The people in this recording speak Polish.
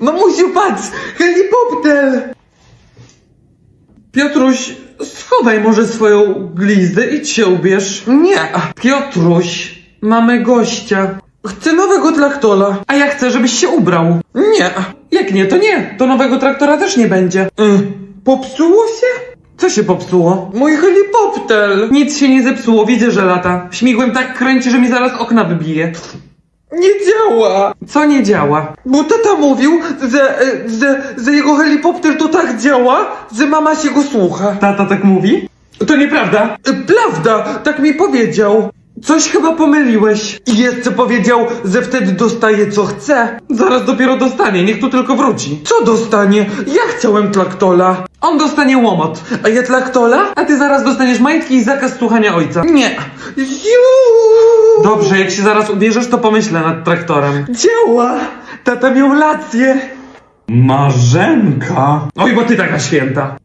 Mamusiu, patrz! Helikopter! Piotruś, schowaj może swoją glizdę i się ubierz. Nie. Piotruś, mamy gościa. Chcę nowego traktora. A ja chcę, żebyś się ubrał. Nie. Jak nie, to nie. To nowego traktora też nie będzie. Y, popsuło się? Co się popsuło? Mój helikopter! Nic się nie zepsuło, widzę, że lata. Śmigłem tak kręci, że mi zaraz okna wybije. Nie działa! Co nie działa? Bo tata mówił, że, e, że, że jego helikopter to tak działa, że mama się go słucha. Tata tak mówi? To nieprawda. Prawda, tak mi powiedział. Coś chyba pomyliłeś. I jeszcze powiedział, że wtedy dostaje co chce. Zaraz dopiero dostanie, niech tu tylko wróci. Co dostanie? Ja chciałem traktola. On dostanie łomot. A ja traktola? A ty zaraz dostaniesz majtki i zakaz słuchania ojca. Nie. Ziu! Dobrze, jak się zaraz ubierzesz, to pomyślę nad traktorem. Działa! Tata miał rację. Marzenka. Oj, bo ty taka święta.